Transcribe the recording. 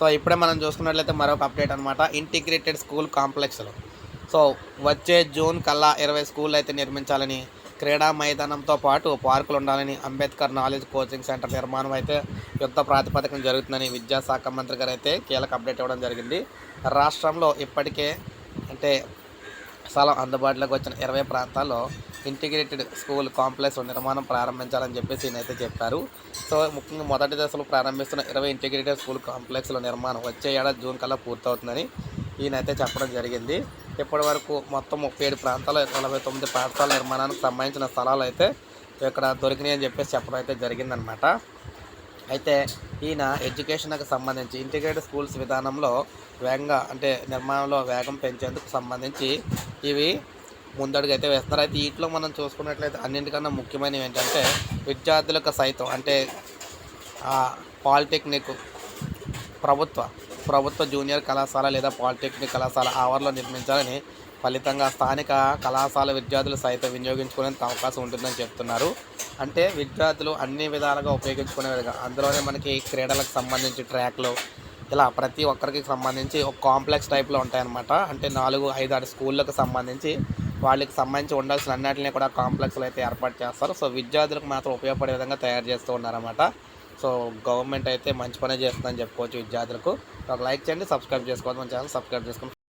So ఇప్పుడే మనం చూసుకున్నట్లయితే మరొక అప్డేట్ అనమాట ఇంటిగ్రేటెడ్ స్కూల్ కాంప్లెక్స్లో సో వచ్చే జూన్ కల్లా ఇరవై స్కూల్ అయితే నిర్మించాలని క్రీడా మైదానంతో పాటు పార్కులు ఉండాలని అంబేద్కర్ నాలెడ్జ్ కోచింగ్ సెంటర్ నిర్మాణం అయితే యుద్ధ ప్రాతిపదికన జరుగుతుందని విద్యాశాఖ మంత్రి గారు అయితే కీలక అప్డేట్ ఇవ్వడం జరిగింది. రాష్ట్రంలో ఇప్పటికే అంటే స్థలం అందుబాటులోకి వచ్చిన ఇరవై ప్రాంతాల్లో ఇంటిగ్రేటెడ్ స్కూల్ కాంప్లెక్స్ నిర్మాణం ప్రారంభించాలని చెప్పేసి ఈయనైతే చెప్పారు. సో ముఖ్యంగా మొదటి దశలో ప్రారంభిస్తున్న ఇరవై ఇంటిగ్రేటెడ్ స్కూల్ కాంప్లెక్స్ల నిర్మాణం వచ్చే ఏడాది జూన్ కల్లా పూర్తవుతుందని ఈయనైతే చెప్పడం జరిగింది. ఇప్పటి వరకు మొత్తం ముప్పై ఏడు ప్రాంతాల్లో నలభై తొమ్మిది పాఠశాల నిర్మాణానికి సంబంధించిన స్థలాలు అయితే ఇక్కడ దొరికినాయి అని చెప్పేసి చెప్పడం అయితే జరిగిందనమాట అయితే ఈయన ఎడ్యుకేషన్కి సంబంధించి ఇంటిగ్రేటెడ్ స్కూల్స్ విధానంలో వేగంగా అంటే నిర్మాణంలో వేగం పెంచేందుకు సంబంధించి ఇవి ముందడుగు అయితే వేస్తున్నారు. అయితే వీటిలో మనం చూసుకున్నట్లయితే అన్నింటికన్నా ముఖ్యమైనవి ఏంటంటే విద్యార్థులకు సైతం అంటే పాలిటెక్నిక్ ప్రభుత్వ ప్రభుత్వ జూనియర్ కళాశాల లేదా పాలిటెక్నిక్ కళాశాల ఆవరణలో నిర్మించాలని ఫలితంగా స్థానిక కళాశాల విద్యార్థులు సైతం వినియోగించుకునేందుకు అవకాశం ఉంటుందని చెప్తున్నారు. అంటే విద్యార్థులు అన్ని విధాలుగా ఉపయోగించుకునే విధంగా అందులోనే మనకి క్రీడలకు సంబంధించి ట్రాక్లు ఇలా ప్రతి ఒక్కరికి సంబంధించి ఒక కాంప్లెక్స్ టైప్లో ఉంటాయన్నమాట. అంటే నాలుగు ఐదు ఆరు స్కూళ్ళకు సంబంధించి వాళ్ళకి సంబంధించి ఉండాల్సిన అన్నిటిని కూడా కాంప్లెక్స్లు అయితే ఏర్పాటు చేస్తారు. సో విద్యార్థులకు మాత్రం ఉపయోగపడే విధంగా తయారు చేస్తూ ఉన్నారన్నమాట. సో గవర్నమెంట్ అయితే మంచి పనే చేస్తుందని చెప్పుకోవచ్చు విద్యార్థులకు. ఒక లైక్ చేయండి సబ్స్క్రైబ్ చేసుకోవద్దు మన ఛానల్ సబ్స్క్రైబ్ చేసుకోండి.